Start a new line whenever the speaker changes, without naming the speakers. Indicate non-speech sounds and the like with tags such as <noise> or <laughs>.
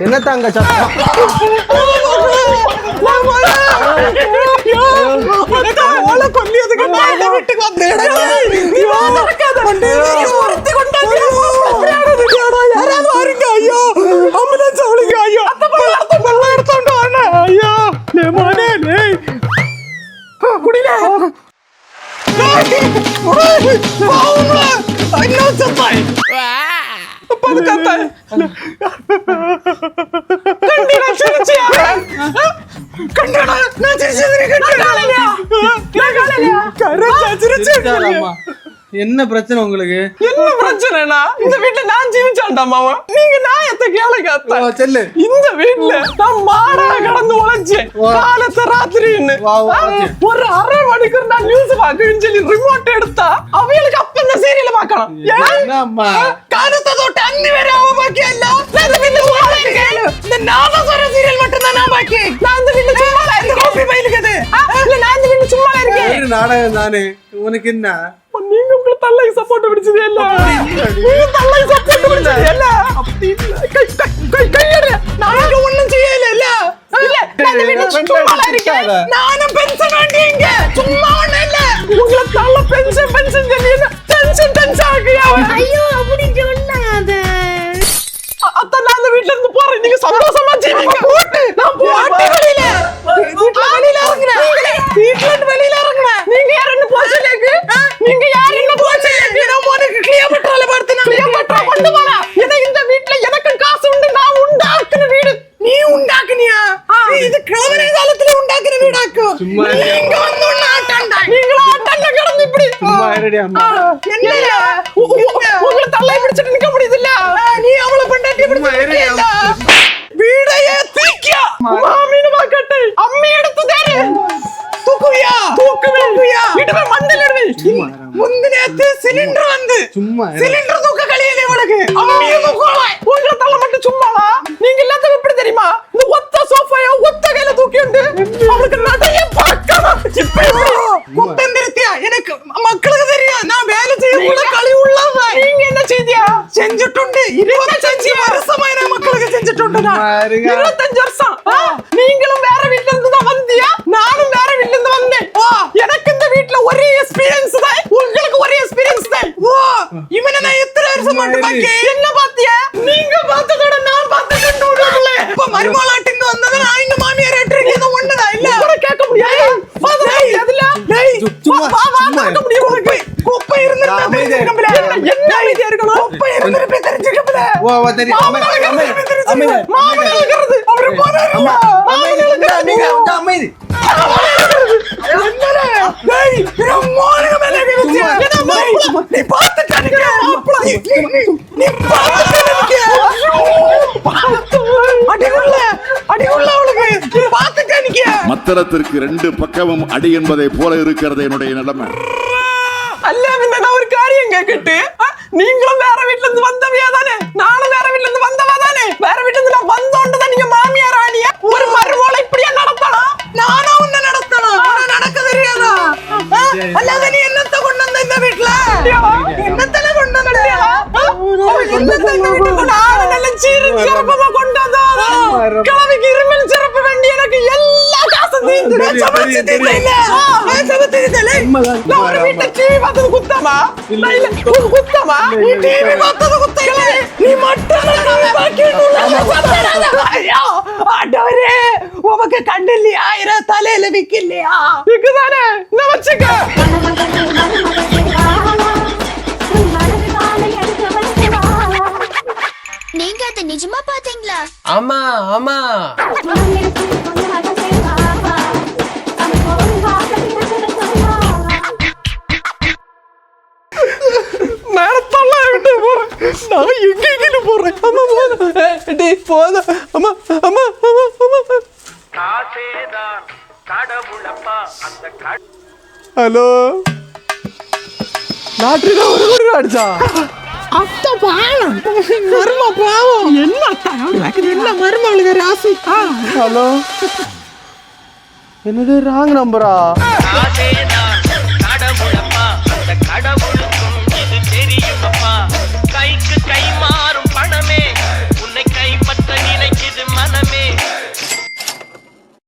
ヨナタンがちょっと。<laughs> <laughs> என்ன பிரச்சனை உங்களுக்கு?
என்ன பிரச்சனைனா? இந்த வீட்ல நான் ஜீவிச்சான்டா மாமா. நீங்க நாயத்தை கேள காத்த.
செல்லு.
இந்த வீட்ல நான் மாடா கடந்து உழைச்சேன். காலத்து ராத்திரின்னு. ஒரு அரை மணிக்கூர் நான் நியூஸ் பாக்குன்னு சொல்லி ரிமோட் எடுத்தா அவங்களுக்கு இந்த வீட்ல சும்மா இருக்கேன்
ஒரு நாடகம் தானே உனக்கு என்ன
நீங்க உங்களுக்கு தல்லை சப்போர்ட் பிடிச்சது இல்ல தல்லை சப்போர்ட் பிடிச்சது இல்ல அப்படி இல்ல கை கை கை கையடு நாங்க ஒண்ணும் செய்யல இல்ல நானும் பென்ஷன் வேண்டியங்க சும்மா ஒண்ணும் இல்ல உங்களை தல்ல பென்ஷன் பென்ஷன் சொல்லி 哎呦。
சும்மா இருடி அம்மா
என்ன உங்களை தள்ளை பிடிச்சிட்டு நிக்க முடியுது இல்ல நீ அவளை பண்ணாட்டி
இரு,
வீடையே தீக்கியா? மாமீனு மாக்கட்டை அம்மி எடுத்து தேரு. தூக்குவியா? தூக்குவியா? இடுவே மண்டல இடுவே.
இரு.
முந்தினேத்து சிலிண்டர் வந்து
சும்மா.
சிலிண்டர் தூக்க கழியல இவனுக்கு அம்மியை தூக்கலாம் உங்களை தள்ள மட்டும் சும்மாவா நீங்க எல்லாத்துக்கும் எப்படி தெரியுமா? இந்த ஒத்த சோஃபாய ஒத்த கையில தூக்கி உண்டு அவனுக்கு நடைய பார்க்கணும்
இருங்க.
இருபத்தஞ்சு வருஷம். நீங்களும் வேற வீட்ல இருந்து தான் வந்தியா? நானும் வேற வீட்ல இருந்து வந்தேன். ஓ, எனக்கு இந்த வீட்ல ஒரே எக்ஸ்பீரியன்ஸ் தான். உங்களுக்கு ஒரே எக்ஸ்பீரியன்ஸ் தான். ஓ இவனை நான் எத்தனை வருஷம் மட்டும். பாக்கி என்ன பாத்தியா? நீங்க பார்த்ததோட நான் உள்ளே இப்ப மருமலாட்டிந்து வந்தது நான் இங்க மாமியார் ஏற்றிருக்கு இது ஒண்ணுதான் இல்ல. கூட கேட்க முடியாது. குப்பை. இருந்து
நான் அமைதியா
தெரிஞ்சுக்கல என்ன அமைதியா இருக்கணும். குப்பை இருந்து தெரிஞ்சுக்கல
மத்திரத்திற்கு ரெண்டு பக்கமும் அடி என்பதை போல இருக்கிறது என்னுடைய நிலைமை.
அல்ல, நான் ஒரு காரியம் கேட்கட்டு நீங்களும் வேற வீட்ல இருந்து வந்தவையா? ஆ, அல்லாத நீ என்னத்த கொண்டு வந்த இந்த வீட்ல என்னத்தல கொண்டு வந்த என்னத்த இந்த வீட்டுக்கு நான் நல்ல சீரு சிறப்பமா கொண்டு வந்தோம் கிழமைக்கு இருமல் சிறப்பு வேண்டி எனக்கு எல்லா காசும் தீர்ந்து சமைச்சு? ஆ, சமைச்சு?
உண்மைதான்,
நான் ஒரு வீட்டை டிவி பார்த்தது குத்தமா
இல்ல,
இல்ல உன் குத்தமா நீ
இல்ல,
டிவி
இல்ல.
பார்த்தது குத்தல நீ மட்டும் டிவி பார்க்கணும் ஐயோ ஆண்டவரே உமக்கு கண்டு இல்லையா ஆயிரம் தலையில விக்கலையா
பாத்தீங்களா
ஆமா ஆமா
நேரத்தெல்லாம் விட்டு போறேன் நான் எங்க எங்க போறேன் அம்மா போதும் டேய் போதும் அம்மா அம்மா அம்மா அம்மா
காசேதான் கடவுளப்பா அந்த கட
ஹலோ லாட்ரி தான் ஒரு கோடி ரூபா அடிச்சா அத்த பாவம் மரும பாவம் என்ன மருமகளுக்கு ராசி. ஹலோ. என்னது ராங் நம்பரா?